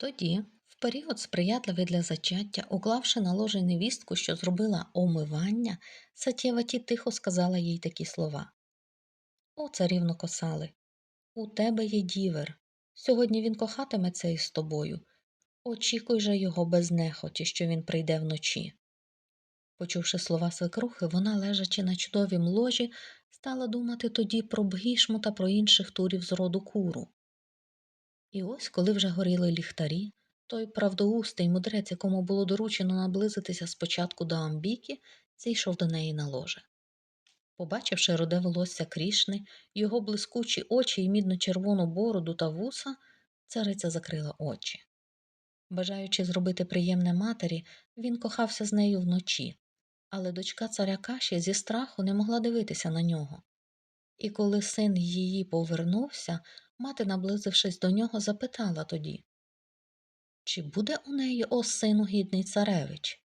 Тоді, в період сприятливий для зачаття, уклавши на ложе невістку, що зробила омивання, Сатєваті тихо сказала їй такі слова. О, царівно косали, у тебе є дівер. Сьогодні він кохатиметься із тобою. Очікуй же його без нехоті, що він прийде вночі. Почувши слова свекрухи, вона, лежачи на чудовім ложі, стала думати тоді про бгішму та про інших турів з роду куру. І ось, коли вже горіли ліхтарі, той правдоустий мудрець, якому було доручено наблизитися спочатку до Амбіки, зійшов до неї на ложе. Побачивши роде волосся Крішни, його блискучі очі й мідно-червону бороду та вуса, цариця закрила очі. Бажаючи зробити приємне матері, він кохався з нею вночі, але дочка царя Каші зі страху не могла дивитися на нього. І коли син її повернувся, мати, наблизившись до нього, запитала тоді Чи буде у неї о сину гідний царевич?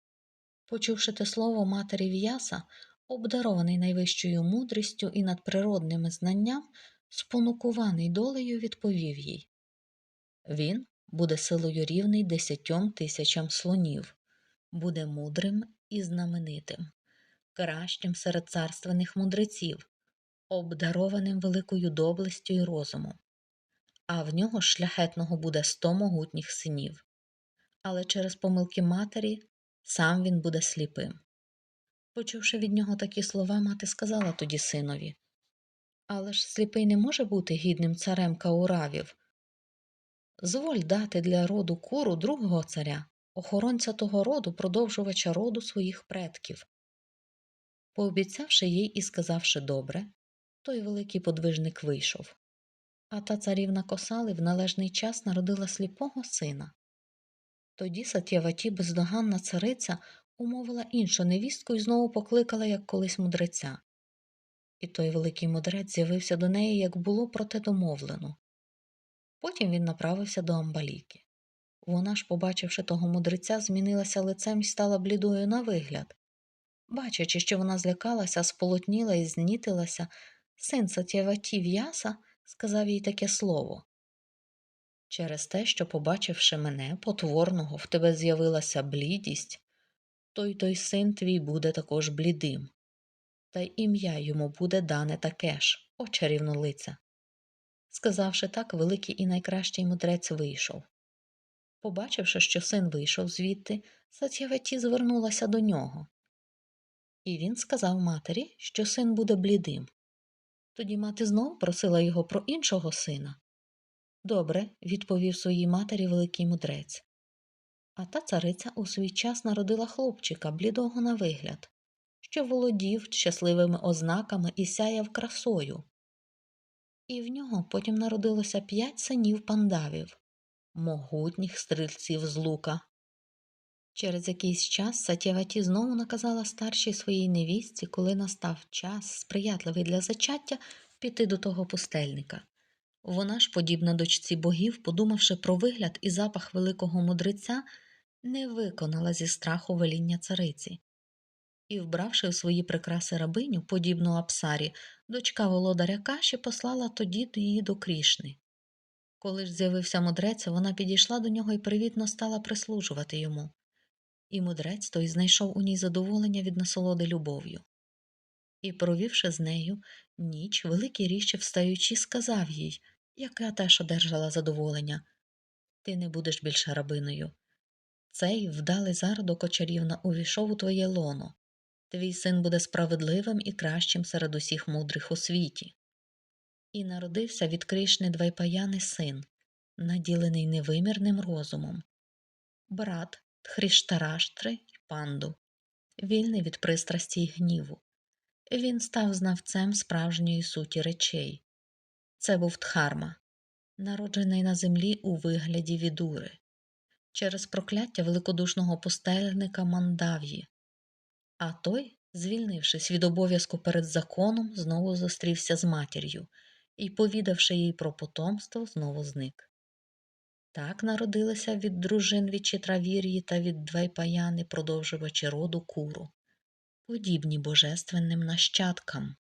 Почувши те слово матері В'яса, обдарований найвищою мудрістю і надприродними знанням, спонукуваний долею відповів їй Він буде силою рівний десятьом тисячам слонів, буде мудрим і знаменитим, кращим серед царственних мудреців, обдарованим великою доблестю і розумом, а в нього шляхетного буде сто могутніх синів. Але через помилки матері сам він буде сліпим. Почувши від нього такі слова, мати сказала тоді синові Але ж сліпий не може бути гідним царем Кауравів. Зволь дати для роду куру другого царя, охоронця того роду, продовжувача роду своїх предків. Пообіцявши їй і сказавши добре, той великий подвижник вийшов. А та царівна косали в належний час народила сліпого сина. Тоді Сатєваті, бездоганна цариця, умовила іншу невістку і знову покликала, як колись мудреця. І той великий мудрець з'явився до неї, як було проте домовлено. Потім він направився до Амбаліки. Вона ж, побачивши того мудреця, змінилася лицем і стала блідою на вигляд. Бачачи, що вона злякалася, сполотніла і знітилася, син Сатєваті В'яса сказав їй таке слово. Через те, що, побачивши мене, потворного, в тебе з'явилася блідість, то й той син твій буде також блідим, та й ім'я йому буде дане таке ж, о чарівнолиця. Сказавши так, великий і найкращий мудрець вийшов. Побачивши, що син вийшов звідти, Сатєваті звернулася до нього. І він сказав матері, що син буде блідим. Тоді мати знову просила його про іншого сина. Добре, відповів своїй матері великий мудрець. А та цариця у свій час народила хлопчика, блідого на вигляд, що володів щасливими ознаками і сяяв красою. І в нього потім народилося п'ять синів пандавів, могутніх стрільців з лука. Через якийсь час Сатєваті знову наказала старшій своїй невістці, коли настав час, сприятливий для зачаття, піти до того пустельника. Вона ж, подібна дочці богів, подумавши про вигляд і запах великого мудреця, не виконала зі страху веління цариці. І, вбравши у свої прикраси рабиню, подібну Апсарі, дочка володаря Каші послала тоді її до Крішни. Коли ж з'явився мудрець, вона підійшла до нього і привітно стала прислужувати йому. І мудрець той знайшов у ній задоволення від насолоди любов'ю. І, провівши з нею ніч, великий ріще встаючи, сказав їй, яка теж одержала задоволення Ти не будеш більше рабиною. Цей вдалий зародок очарівна увійшов у твоє лоно. Твій син буде справедливим і кращим серед усіх мудрих у світі. І народився від Кришни Двайпаяни син, наділений невимірним розумом, брат Тхріштараштри й панду, вільний від пристрасті й гніву. Він став знавцем справжньої суті речей. Це був Дхарма, народжений на землі у вигляді відури, через прокляття великодушного пустельника Мандав'ї. А той, звільнившись від обов'язку перед законом, знову зустрівся з матір'ю і, повідавши їй про потомство, знову зник. Так народилися від дружин Вічітравір'ї та від Двайпаяни продовжувачі роду куру, подібні божественним нащадкам.